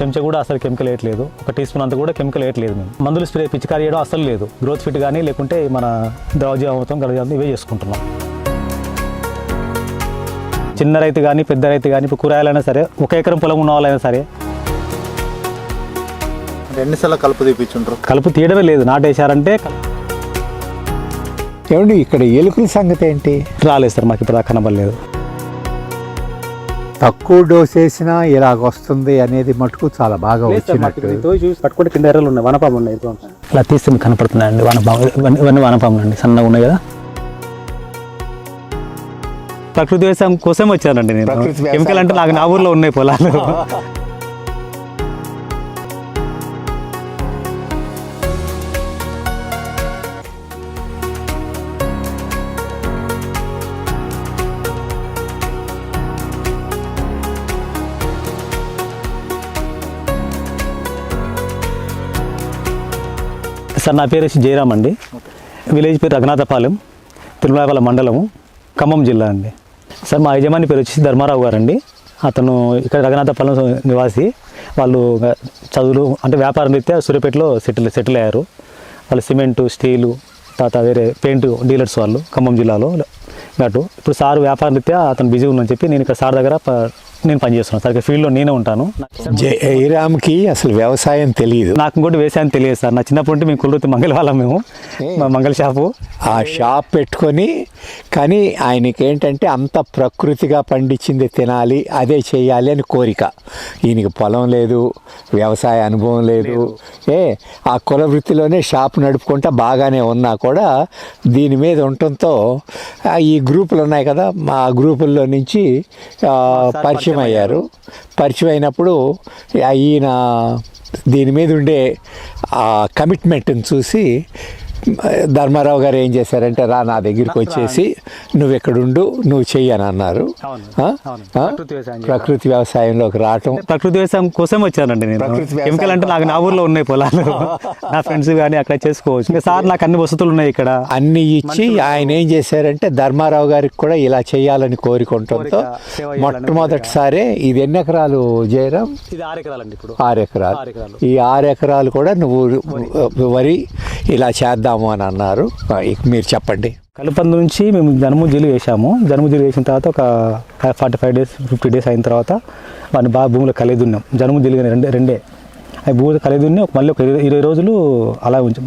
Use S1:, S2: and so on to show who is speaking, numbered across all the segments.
S1: చెంచా కూడా అసలు కెమికల్ వేయట్లేదు. ఒక టీ స్పూన్ అంత కూడా కెమికల్ వేయట్లేదు మేము. మందులు స్ప్రే పిచికారి చేయడం అసలు లేదు. గ్రోత్ ఫిట్ కానీ లేకుంటే మన ద్రవజీవామృతం గలజామృతం ఇవే చేసుకుంటున్నాం. చిన్న రైతు కానీ పెద్ద రైతు కానీ ఇప్పుడు కూరగాయలైనా సరే ఒక ఎకరం పొలం ఉన్న వాళ్ళైనా సరే
S2: ఎన్నిసార్లు కలుపు తీపించుంటారు
S1: కలుపు తీయడమే లేదు. నాటేశారంటే
S3: ఏమండి ఇక్కడ ఎలుకల సంగతి ఏంటి?
S1: రాలేదు సార్ మాకు ఇప్పుడు దాకా కనబడలేదు.
S3: తక్కువ డోస్ వేసినా ఇలాగ వస్తుంది అనేది మటుకు చాలా బాగా వచ్చినట్టు.
S1: పట్టుకుంటే కింద ఎర్రలు ఉన్నాయి వనపాము ఉన్నాయి ఇలా తీస్తే మీకు కనపడుతున్నాయండి వనపాము ఇవన్నీ- వనపాములు అండి సన్నగా ఉన్నాయి కదా. ప్రకృతి వ్యవసాయం కోసం వచ్చానండి నేను. కెమికల్ అంటే నాకు నా ఊర్లో ఉన్నాయి పొలాలు. సార్ నా పేరు వచ్చి జయరామ్ అండి. విలేజ్ పేరు రఘునాథపాలెం తిరుమలపాలెం మండలము ఖమ్మం జిల్లా అండి. సార్ మా యజమాని పేరు వచ్చేసి ధర్మారావు గారు అండి అతను ఇక్కడ రఘునాథపాలెం నివాసి. వాళ్ళు చదువులు అంటే వ్యాపారం రీత్యా సూర్యపేటలో సెటిల్ సెటిల్ అయ్యారు. వాళ్ళు సిమెంటు స్టీలు తర్వాత వేరే పెయింట్ డీలర్స్ వాళ్ళు ఖమ్మం జిల్లాలో. అటు ఇప్పుడు సార్ వ్యాపారం రీత్యా అతను బిజీ ఉందని చెప్పి నేను ఇక్కడ సార్ దగ్గర నేను పనిచేస్తున్నాను సార్ ఇక్కడ ఫీల్డ్లో నేనే ఉంటాను.
S3: జయరామ్కి అసలు వ్యవసాయం తెలియదు.
S1: నాకు ఇంకోటి వేసాయని తెలియదు సార్. నా చిన్నప్పటి నుండి మేము కుళ్ళుతూ మంగళ వాళ్ళం మేము మా మంగళ షాపు.
S3: ఆ షాప్ పెట్టుకొని కానీ ఆయనకి ఏంటంటే అంత ప్రకృతిగా పండించింది తినాలి అదే చేయాలి అని కోరిక. ఈయనకి పొలం లేదు వ్యవసాయ అనుభవం లేదు. ఏ ఆ కుల వృత్తిలోనే షాప్ నడుపుకుంటా బాగానే ఉన్నా కూడా దీని మీద ఉండటంతో ఈ గ్రూపులు ఉన్నాయి కదా మా గ్రూపుల్లో నుంచి ఆ, పరిచయం అయ్యారు పరిచయం అయినప్పుడు ఈయన దీని మీద ఉండే ఆ కమిట్మెంట్ని చూసి ధర్మారావు గారు ఏం చేశారంటే రా నా దగ్గరికి వచ్చేసి నువ్వు ఇక్కడ ఉండు నువ్వు చెయ్యని అన్నారు?
S1: ప్రకృతి వ్యవసాయం
S3: ప్రకృతి వ్యవసాయంలోకి రావటం.
S1: ప్రకృతి వ్యవసాయం కోసం వచ్చానండి నేను. కెమికల్ అంటే నాకు నా ఊర్లో ఉన్నాయి పొలాలు. నా ఫ్రెండ్స్ కానీ అక్కడ చేసుకోవచ్చు. ఇంకా సార్ నాకు అన్ని వసతులు ఉన్నాయి ఇక్కడ.
S3: అన్ని ఇచ్చి ఆయన ఏం చేశారంటే ధర్మారావు గారికి కూడా ఇలా చేయాలని కోరుకుంటంతో మొట్టమొదటిసారే ఇది ఎన్ని ఎకరాలు జయరాం?
S1: ఇది ఆరు ఎకరాలండి ఇప్పుడు.
S3: ఆరు ఎకరాలు. ఈ ఆరు ఎకరాలు కూడా నువ్వు వరి. ఇలా చేద్దాము అని అన్నారు. మీరు చెప్పండి.
S1: కలుపందు నుంచి మేము జనుము జీలు వేసాము జనుము జీలు వేసిన తర్వాత ఒక forty five days fifty days అయిన తర్వాత వాడిని బాగా భూమిలో కలిగి ఉన్నాం జనుము జీలు కానీ రెండే రెండే. అవి భూమిలో కలిగి దున్ని ఒక మళ్ళీ ఒక ఇరవై రోజులు అలా ఉంచి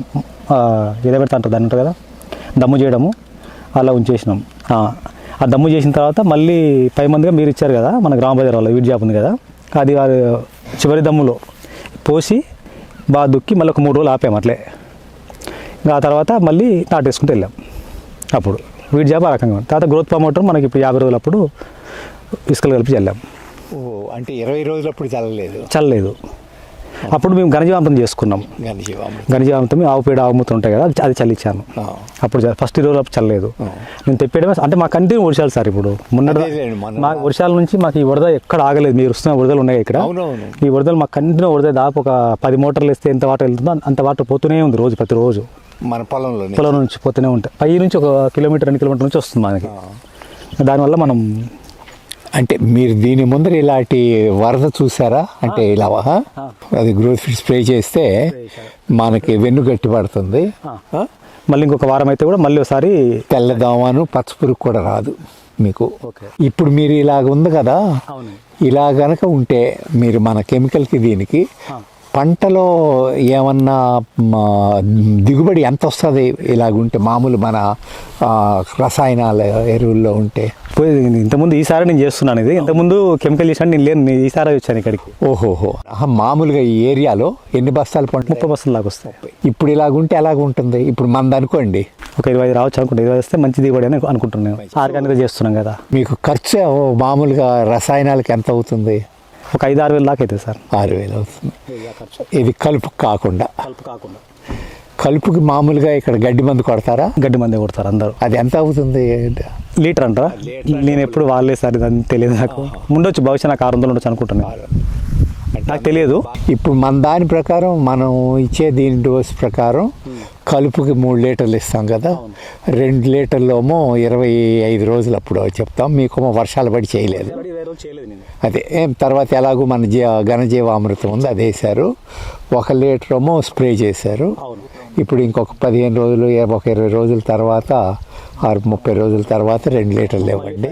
S1: పెడతా అంటారు దాన్ని అంటారు కదా? దమ్ము చేయడము అలా ఉంచేసినాం. ఆ, దమ్ము చేసిన తర్వాత మళ్ళీ పై మందిగా మీరు ఇచ్చారు కదా మన గ్రామ బజార్ వాళ్ళు వీడి జాబ్ ఉంది కదా అది వారి చివరి దమ్ములో పోసి బాగా దుక్కి మళ్ళీ ఒక మూడు రోజులు ఆపాము అట్లే. ఆ తర్వాత మళ్ళీ నాటేసుకుంటూ వెళ్ళాం. అప్పుడు వీడి జాబ్ ఆ రకంగా. తర్వాత గ్రోత్ ప్రమోటర్ మనకి ఇప్పుడు యాభై రోజులు అప్పుడు ఇసుకలు కలిపి చల్లాం.
S3: ఓ అంటే ఇరవై రోజులప్పుడు చల్లలేదు.
S1: చల్లలేదు. అప్పుడు మేము ఘనజీవామృతం చేసుకున్నాం.
S3: ఘనజీవామృతం.
S1: ఘనజీవామృతం ఆవు పేడ ఆవు మూత్రం ఉంటాయి కదా అది- చల్లించాను. అప్పుడు ఫస్ట్ రోజు అప్పుడు చల్లలేదు. నేను తెప్పేయడమే అంటే మా కంటిన్యూ వర్షాలు సార్ ఇప్పుడు. మొన్న మా వర్షాల నుంచి మాకు ఈ వరద ఎక్కడ ఆగలేదు. మీరు వస్తున్న వరదలు ఉన్నాయి ఇక్కడ. ఈ వరదలు మాకు కంటిన్యూ వరద దాదాపు ఒక పది మోటార్లు వేస్తే ఎంత వాటర్ వెళ్తుందో అంత వాటర్ పోతూనే ఉంది రోజు ప్రతిరోజు.
S3: మన పొలంలోనే.
S1: పొలం నుంచి పోతూనే ఉంటాయి పై నుంచి ఒక కిలోమీటర్ రెండు కిలోమీటర్ నుంచి వస్తుంది మనకి. దానివల్ల మనం
S3: అంటే మీరు దీని ముందర ఇలాంటి వరద చూసారా? అంటే ఇలా? అది గ్రోత్ ఫిట్ స్ప్రే చేస్తే మనకి వెన్ను గట్టి పడుతుంది?
S1: మళ్ళీ ఇంకొక వారం అయితే కూడా మళ్ళీ ఒకసారి
S3: తెల్లదోమను పచ్చపురుగు కూడా రాదు మీకు. ఇప్పుడు మీరు ఇలాగ ఉంది కదా. ఇలా గనక ఉంటే మీరు మన కెమికల్కి దీనికి పంటలో ఏమన్నా మా దిగుబడి ఎంత వస్తుంది ఇలాగుంటే మామూలు మన రసాయనాల ఎరువుల్లో ఉంటే.
S1: ఇంతకుముందు ఈసారి నేను చేస్తున్నాను ఇది. ఇంతకుముందు కెమికల్ చేసాను నేను లేను నేను ఈసారి వచ్చాను ఇక్కడికి.
S3: ఓహోహో. మామూలుగా ఈ ఏరియాలో ఎన్ని బస్తాలు పంట
S1: ముప్పై బస్సులు దాకా వస్తాయి.
S3: ఇప్పుడు ఇలాగుంటే ఎలాగుంటుంది? ఇప్పుడు మంది అనుకోండి
S1: ఒక ఇరవై ఐదు రావచ్చు అనుకుంటా. ఇరవై వస్తే మంచి దిగుబడి అని అనుకుంటున్నాను ఆర్గానిక్గా చేస్తున్నాం కదా.
S3: మీకు ఖర్చు మామూలుగా రసాయనాలకు ఎంత అవుతుంది?
S1: ఒక ఐదు ఆరు వేలు దాకా అవుతుంది సార్.
S3: ఆరు వేలు అవుతుంది. ఇది కలుపు కాకుండా.
S1: కలుపు కాకుండా.
S3: కలుపుకి మామూలుగా ఇక్కడ గడ్డి మందు కొడతారా?
S1: గడ్డి మంది కొడతారు అందరూ.
S3: అది ఎంత అవుతుంది
S1: లీటర్ అంటారా? నేను ఎప్పుడు వాళ్ళే సార్ ఇదని తెలియదు నాకు. ఉండొచ్చు బహుశా నాకు ఆరు వందలు ఉండొచ్చు అనుకుంటున్నాను నాకు తెలియదు.
S3: ఇప్పుడు మన దాని ప్రకారం మనం ఇచ్చే దీని డోస్ ప్రకారం కలుపుకి మూడు లీటర్లు ఇస్తాం కదా. రెండు లీటర్లేమో ఇరవై ఐదు రోజులు అప్పుడు చెప్తాం. మీకేమో వర్షాలు పడి చేయలేదు. అదే ఏం తర్వాత ఎలాగో మన జీ ఘనజీవామృతం ఉంది అది వేశారు. ఒక లీటర్ ఏమో స్ప్రే చేశారు. ఇప్పుడు ఇంకొక పదిహేను రోజులు ఒక ఇరవై రోజుల తర్వాత ఆరు ముప్పై రోజుల తర్వాత రెండు లీటర్లు ఇవ్వండి.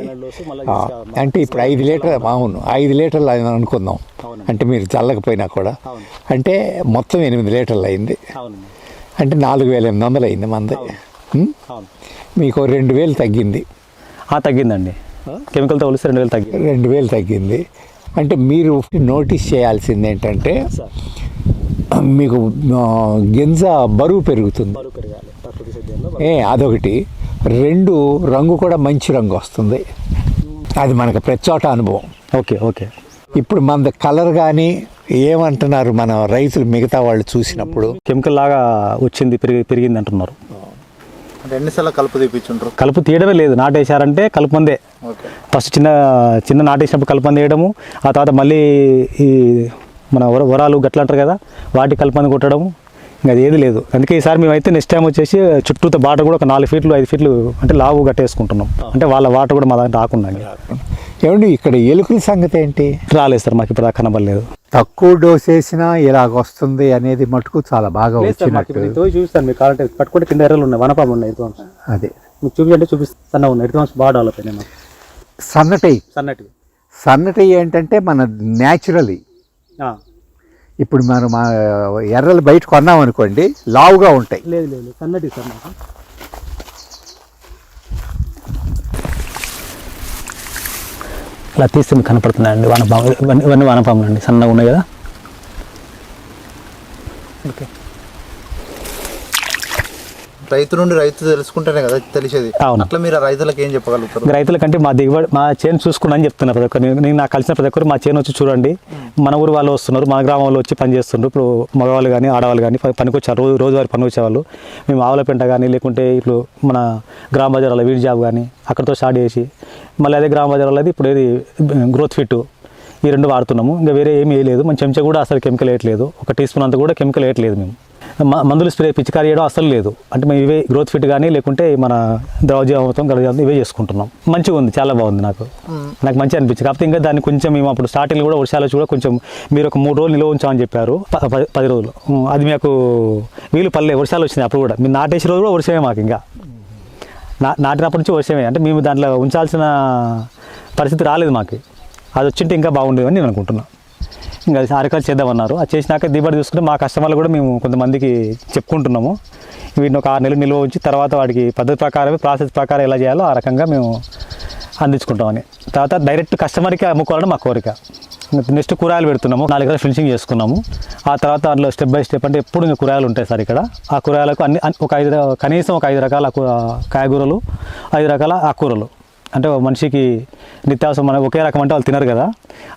S3: అంటే ఇప్పుడు ఐదు లీటర్ అవును ఐదు లీటర్లు అని అనుకుందాం. అంటే మీరు చల్లకపోయినా కూడా. అంటే మొత్తం ఎనిమిది లీటర్లు అయింది. అంటే నాలుగు వేల ఎనిమిది వందలు అయింది మంది. మీకు రెండు వేలు తగ్గింది.
S1: తగ్గిందండి. కెమికల్తో పోలిస్తే రెండు వేలు తగ్గింది.
S3: రెండు వేలు తగ్గింది. అంటే మీరు నోటీస్ చేయాల్సింది ఏంటంటే మీకు గింజ బరువు పెరుగుతుంది. ఏ అదొకటి. రెండు రంగు కూడా మంచి రంగు వస్తుంది. అది మనకు ప్రతి చోట అనుభవం.
S1: Okay okay.
S3: ఇప్పుడు మన కలర్ కానీ ఏమంటున్నారు మన రైతులు మిగతా వాళ్ళు చూసినప్పుడు?
S1: కెమికల్ లాగా వచ్చింది పెరిగి పెరిగింది అంటున్నారు
S2: అంటే ఎన్నిసార్లు కలుపు తీపించుంటారు
S1: కలుపు తీయడమే లేదు. నాటేశారంటే కలుపు మందే.
S2: ఓకే.
S1: ఫస్ట్ చిన్న చిన్న నాటేసినప్పుడు కలుపంది వేయడము ఆ తర్వాత మళ్ళీ ఈ మన వర వరాలు గట్ల అంటారు కదా వాటి కలుపంది కొట్టడము ఇంకా అది ఏది లేదు. అందుకే ఈసారి మేమైతే నెక్స్ట్ టైం వచ్చేసి చుట్టూతో బాట కూడా ఒక నాలుగు ఫీట్లు ఐదు ఫీట్లు అంటే లావు కట్టేసుకుంటున్నాం అంటే వాళ్ళ వాటర్ కూడా మా దాంట్లో రాకుండా.
S3: ఏమండి ఇక్కడ ఎలుకల సంగతి ఏంటి?
S1: రాలేదు సార్ మాకు ఇప్పుడు కనబడలేదు.
S3: తక్కువ డోస్ వేసినా ఇలాగ వస్తుంది అనేది మటుకు చాలా బాగా వచ్చినట్టు.
S1: చూపిస్తాను మీకు కావాలంటే పట్టుకుంటే కింద ఎర్రలు ఉన్నాయి వనపాము ఉన్నాయి
S3: అదే.
S1: మీకు చూపించంటే చూపిస్తాను ఉన్నాయి ఎర్తవంశ బాగా డెవలప్ అయినాయి మాకు.
S3: సన్నటై
S1: సన్నటి.
S3: సన్నటి ఏంటంటే మన న్యాచురలీ ఇప్పుడు మనం ఆ ఎర్రలు బయట కొన్నాం అనుకోండి లావుగా ఉంటాయి.
S1: లేదు లేదు సన్నటి సార్ మాకు. ఇలా తీస్తే మీకు కనపడుతున్నాయండి. వానపాములు ఇవన్నీ వానపాములు అండి. సన్నగా ఉన్నాయి కదా. ఓకే.
S2: రైతు నుండి రైతు తెలుసుకుంటేనే కదా తెలిసేది.
S1: అవును.
S2: అట్లా మీరు రైతులకు ఏం చెప్పగలుగుతారు?
S1: రైతులకంటే మా దిగుబడి మా చేను చూసుకున్నాను చెప్తున్నా ప్రతి ఒక్కరు. నేను నాకు కలిసిన ప్రతి ఒక్కరు మా చేను వచ్చి చూడండి. మన ఊరు వాళ్ళు వస్తున్నారు. మన గ్రామంలో వచ్చి పని చేస్తున్నారు ఇప్పుడు మగవాళ్ళు కానీ ఆడవాళ్ళు కానీ ప- పనికి వచ్చారు రోజు రోజువారి పని వచ్చేవాళ్ళు. మేము ఆవుల పెంట కానీ లేకుంటే ఇప్పుడు మన గ్రామ బజార్లో వీడి జాబ్ కానీ అక్కడితో స్టార్ట్ చేసి మళ్ళీ అదే గ్రామ బజార్లో అది ఇప్పుడు ఏది గ్రోత్ ఫిట్ ఈ రెండు వాడుతున్నాము. ఇంకా వేరే ఏమీ వేయలేదు. మన చెంచా కూడా అసలు కెమికల్ వేయట్లేదు. ఒక టీ స్పూన్ అంత కూడా కెమికల్ వేయట్లేదు మేము. మ- మందులు స్ప్రే పిచికారి చేయడం అసలు లేదు. అంటే మేము ఇవే గ్రోత్ ఫిట్ కానీ లేకుంటే మన ద్రవజీవామృతం గలజీవామృతం ఇవే చేసుకుంటున్నాం. మంచిగా ఉంది చాలా బాగుంది నాకు. నాకు మంచిగా అనిపించింది. కాకపోతే ఇంకా దాన్ని కొంచెం మేము అప్పుడు స్టార్టింగ్ కూడా వర్షాలు వచ్చి కూడా కొంచెం మీరు ఒక మూడు రోజులు నిల్వ ఉంచామని చెప్పారు. పది రోజులు. అది మాకు వీలు పల్లె వర్షాలు వచ్చినాయి అప్పుడు కూడా. మీరు నాటేసిన రోజు కూడా వర్షమే మాకు ఇంకా. నా నాటినప్పటి నుంచి వర్షమే అంటే మేము దాంట్లో ఉంచాల్సిన పరిస్థితి రాలేదు మాకు. అది వచ్చింటే ఇంకా బాగుండేది అని నేను అనుకుంటున్నాను ఇంకా అది చేద్దామన్నారు. అది చేసినాక దిగుబడి చూసుకుంటే మా కస్టమర్లు కూడా మేము కొంతమందికి చెప్పుకుంటున్నాము. వీటిని ఒక ఆరు నెలలు నిల్వ ఉంచి తర్వాత వాడికి పద్ధతి ప్రకారమే ప్రాసెస్ ప్రకారం ఎలా చేయాలో ఆ రకంగా మేము అందించుకుంటామని. తర్వాత డైరెక్ట్ కస్టమర్కి అమ్ముకోవాలని మా కోరిక. నెక్స్ట్ కూరగాయలు పెడుతున్నాము నాలుగు ఎకరాలు ఫినిషింగ్ చేసుకున్నాము. ఆ తర్వాత అందులో స్టెప్ బై స్టెప్ అంటే ఎప్పుడు ఇంకా కూరగాయలు ఉంటాయి సార్ ఇక్కడ. ఆ కూరగాయలకు అన్ని ఒక ఐదు కనీసం ఒక ఐదు రకాల కాయగూరలు ఐదు రకాల ఆకుకూరలు. అంటే మనిషికి నిత్యావసరం మన ఒకే రకం అంటే వాళ్ళు తినరు కదా.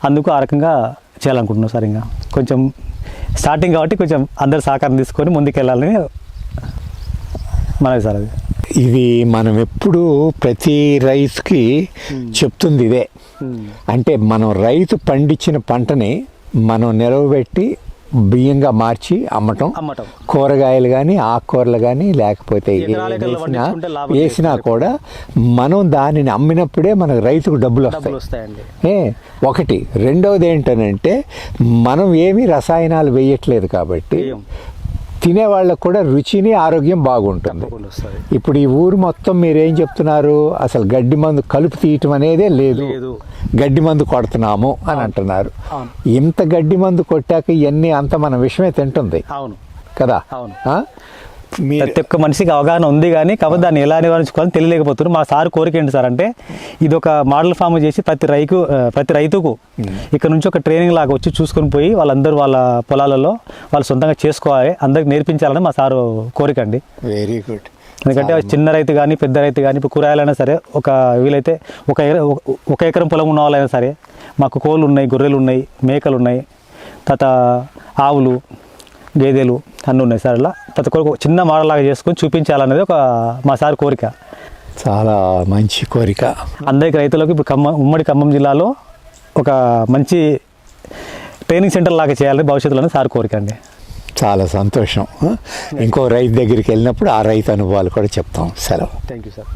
S1: అందుకు ఆ రకంగా చేయాలనుకుంటున్నాం సార్ ఇంకా? కొంచెం స్టార్టింగ్ కాబట్టి కొంచెం అందరు సహకారం తీసుకొని ముందుకెళ్ళాలని మనది సార్ అది.
S3: ఇది మనం ఎప్పుడు ప్రతి రైతుకి చెప్తుంది ఇదే. అంటే మనం రైతు పండించిన పంటని మనం నిలవబెట్టి బియ్యంగా మార్చి అమ్మటం.
S1: అమ్మటం.
S3: కూరగాయలు కానీ ఆకుకూరలు కానీ లేకపోతే వేసినా వేసినా కూడా మనం దానిని అమ్మినప్పుడే మనకు రైతుకు డబ్బులు వస్తాయి. ఏ ఒకటి. రెండవది ఏంటనంటే మనం ఏమీ రసాయనాలు వేయట్లేదు కాబట్టి. తినే వాళ్ళకు కూడా రుచిని ఆరోగ్యం బాగుంటుంది. ఇప్పుడు ఈ ఊరు మొత్తం మీరేం చెప్తున్నారు? అసలు గడ్డి మందు కలుపు తీయటం అనేదే లేదు. గడ్డి మందు కొడుతున్నాము అని అంటున్నారు. ఇంత గడ్డి మందు కొట్టాక ఇవన్నీ అంత మన విషమే తింటుంది.
S1: అవును.
S3: కదా?
S1: అవును. ప్రతి ఒక్క మనిషికి అవగాహన ఉంది కానీ కాకపోతే దాన్ని ఎలా నివారించుకోవాలని తెలియలేకపోతున్నారు. మా సార్ కోరిక ఏంటి సార్ అంటే ఇది ఒక మోడల్ ఫామ్ చేసి ప్రతి రైతు ప్రతి రైతుకు ఇక్కడ నుంచి ఒక ట్రైనింగ్ లాగా వచ్చి చూసుకొని పోయి వాళ్ళందరూ వాళ్ళ పొలాలలో వాళ్ళు సొంతంగా చేసుకోవాలి అందరికి నేర్పించాలని మా సారు కోరిక అండి.
S3: వెరీ గుడ్
S1: ఎందుకంటే చిన్న రైతు కానీ పెద్ద రైతు కానీ ఇప్పుడు కూరగాయలైనా సరే ఒక వీలైతే ఒక- ఒక ఎకరం పొలం ఉన్న వాళ్ళైనా సరే మాకు కోళ్ళు ఉన్నాయి గొర్రెలు ఉన్నాయి మేకలు ఉన్నాయి తర్వాత ఆవులు గేదెలు అన్నీ ఉన్నాయి సార్ ఇలా ప్రతి ఒక్కరికి ఒక చిన్న మోడల్ లాగా చేసుకొని చూపించాలనేది ఒక మా సార్ కోరిక.
S3: చాలా మంచి కోరిక.
S1: అందరికి రైతులకు ఇప్పుడు ఖమ్మం ఉమ్మడి ఖమ్మం జిల్లాలో ఒక మంచి ట్రైనింగ్ సెంటర్ లాగా చేయాలని భవిష్యత్తులో సార్ కోరిక అండి.
S3: చాలా సంతోషం. ఇంకో రైతు దగ్గరికి వెళ్ళినప్పుడు ఆ రైతు అనుభవాలు కూడా చెప్తాం. సెలవు.
S1: Thank you sir.